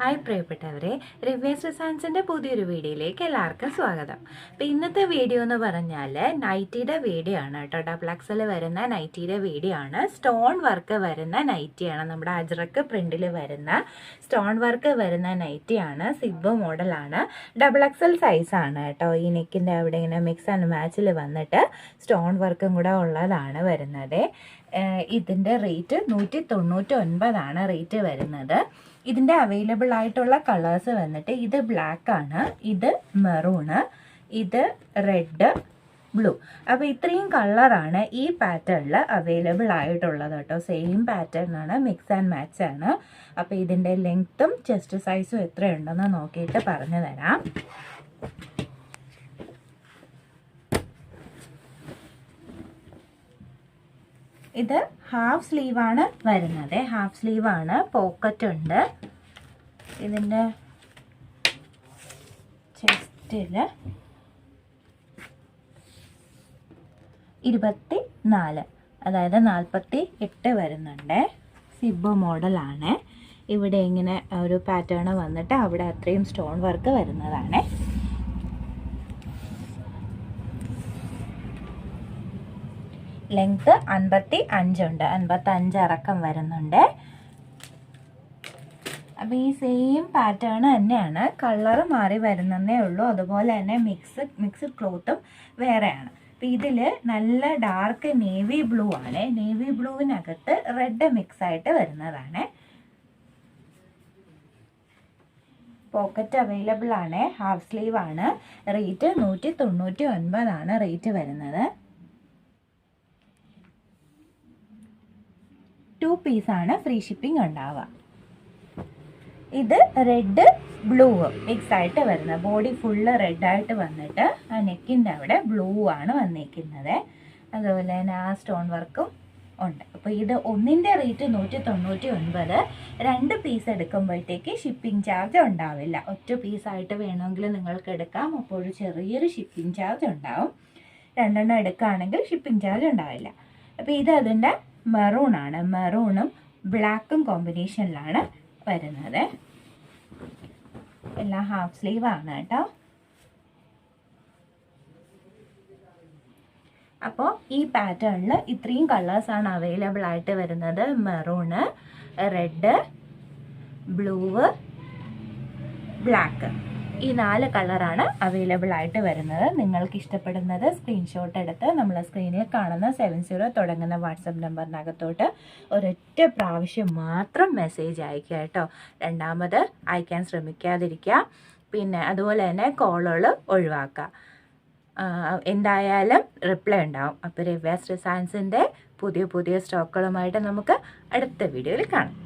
Hi പ്രിയപ്പെട്ടവരെ റിവ്യസ് സയൻസിന്റെ പുതിയൊരു വീഡിയോയിലേക്ക് എല്ലാവർക്കും സ്വാഗതം. അപ്പോൾ ഇന്നത്തെ വീഡിയോ എന്ന് പറഞ്ഞാൽ നൈറ്റിയുടെ വീഡിയോ ആണ് കേട്ടോ. ഡബിൾ എക്സൽ വരുന്ന നൈറ്റിയുടെ വീഡിയോ ആണ് സ്റ്റോൺ വർക്ക് വരുന്ന നൈറ്റിയാണ്. നമ്മുടെ അജ്രക്ക് പ്രിന്റിൽ വരുന്ന സ്റ്റോൺ വർക്ക് വരുന്ന നൈറ്റിയാണ്. സിബ് മോഡലാണ്. ഡബിൾ എക്സൽ സൈസാണ് കേട്ടോ. ഈ നെക്കിന്റെ അവിടെ ഇങ്ങനെ മിക്സ് ആൻഡ് മാച്ചിൽ വന്നിട്ട് സ്റ്റോൺ വർക്കും കൂടെ ഉള്ളതാണ് വരുന്നത്. ഇതിന്റെ റേറ്റ് നൂറ്റി തൊണ്ണൂറ്റി ഒൻപതാണ് റേറ്റ് വരുന്നത്. ഇതിന്റെ അവൈലബിൾ ആയിട്ടുള്ള കളേഴ്സ് വന്നിട്ട് ഇത് ബ്ലാക്ക് ആണ് ഇത് മെറൂണ് ഇത് റെഡ് ബ്ലൂ അപ്പോൾ ഇത്രയും കളറാണ് ഈ പാറ്റേണിൽ അവൈലബിൾ ആയിട്ടുള്ളത് കേട്ടോ. സെയിം പാറ്റേൺ ആണ് മിക്സ് ആൻഡ് മാച്ച് ആണ്. അപ്പോൾ ഇതിന്റെ ലെങ്ത്തും ചെസ്റ്റ് സൈസും എത്രയുണ്ടെന്ന് നോക്കിയിട്ട് പറഞ്ഞു തരാം ഇത് ഹാഫ് സ്ലീവാണ് വരുന്നത്. ഹാഫ് സ്ലീവാണ് പോക്കറ്റ് ഉണ്ട്. ഇതിന്റെ ചെസ്റ്റിൽ ഇരുപത്തി നാല് അതായത് നാൽപ്പത്തി എട്ട് വരുന്നുണ്ട് സിബ് മോഡലാണ് ഇവിടെ ഇങ്ങനെ ഒരു പാറ്റേൺ വന്നിട്ട് അവിടെ അത്രയും സ്റ്റോൺ വർക്ക് വരുന്നതാണ്. ലെങ്ത് അൻപത്തി അഞ്ചുണ്ട്. അൻപത്തി അഞ്ച് ഇറക്കം വരുന്നുണ്ട്. അപ്പോൾ ഈ സെയിം പാറ്റേൺ തന്നെയാണ്. കളർ മാറി വരുന്നതേ ഉള്ളൂ. അതുപോലെ തന്നെ മിക്സ് മിക്സ്ഡ് ക്ലോത്തും വേറെയാണ്. അപ്പോൾ ഇതിൽ നല്ല ഡാർക്ക് നേവി ബ്ലൂ ആണ്. നേവി ബ്ലൂവിനകത്ത് റെഡ് മിക്സ് ആയിട്ട് വരുന്നതാണ്. പോക്കറ്റ് അവൈലബിൾ ആണ്. ഹാഫ് സ്ലീവ് ആണ്. റേറ്റ് നൂറ്റി തൊണ്ണൂറ്റി ഒൻപതാണ് റേറ്റ് വരുന്നത്. ടു പീസാണ് ഫ്രീ ഷിപ്പിംഗ് ഉണ്ടാവുക. ഇത് റെഡ് ബ്ലൂ മിക്സ് ആയിട്ട് വരുന്നത് ബോഡി ഫുള്ള് റെഡായിട്ട് വന്നിട്ട് ആ നെക്കിന്റെ അവിടെ ബ്ലൂ ആണ് വന്നിരിക്കുന്നത് അതുപോലെ തന്നെ ആ സ്റ്റോൺ വർക്കും ഉണ്ട്. അപ്പോൾ ഇത് ഒന്നിന്റെ റേറ്റ് നൂറ്റി തൊണ്ണൂറ്റി ഒൻപത് രണ്ട് പീസ് എടുക്കുമ്പോഴത്തേക്ക് ഷിപ്പിംഗ് ചാർജ് ഉണ്ടാവില്ല. ഒറ്റ പീസായിട്ട് വേണമെങ്കിൽ നിങ്ങൾക്ക് എടുക്കാം. അപ്പോൾ ചെറിയൊരു ഷിപ്പിംഗ് ചാർജ് ഉണ്ടാവും. രണ്ടെണ്ണം എടുക്കുകയാണെങ്കിൽ ഷിപ്പിംഗ് ചാർജ് ഉണ്ടാവില്ല. അപ്പോൾ ഇത് അതിന്റെ മെറൂൺ ആണ്. മെറൂണും ബ്ലാക്കും കോമ്പിനേഷനിലാണ് വരുന്നത്. എല്ലാം ഹാഫ് സ്ലീവ് ആണ് കേട്ടോ. അപ്പോൾ ഈ പാറ്റേണിൽ ഇത്രയും കളേഴ്സാണ് അവൈലബിൾ ആയിട്ട് വരുന്നത്. മെറൂണ് റെഡ് ബ്ലൂവ് ബ്ലാക്ക് ഈ നാല് കളറാണ് അവൈലബിൾ ആയിട്ട് വരുന്നത്. നിങ്ങൾക്ക് ഇഷ്ടപ്പെടുന്നത് സ്ക്രീൻഷോട്ട് എടുത്ത് നമ്മൾ സ്ക്രീനിൽ കാണുന്ന സെവൻ സീറോ തുടങ്ങുന്ന വാട്സപ്പ് നമ്പറിനകത്തോട്ട് ഒരൊറ്റ പ്രാവശ്യം മാത്രം മെസ്സേജ് അയക്കുക കേട്ടോ. രണ്ടാമത് അയക്കാൻ ശ്രമിക്കാതിരിക്കുക. പിന്നെ അതുപോലെ തന്നെ കോളുകൾ ഒഴിവാക്കുക. എന്തായാലും റിപ്ലൈ ഉണ്ടാവും. അപ്പോൾ റിവേഴ്സ് ഡിസൈൻസിന്റെ പുതിയ പുതിയ സ്റ്റോക്കുകളുമായിട്ട് നമുക്ക് അടുത്ത വീഡിയോയിൽ കാണാം.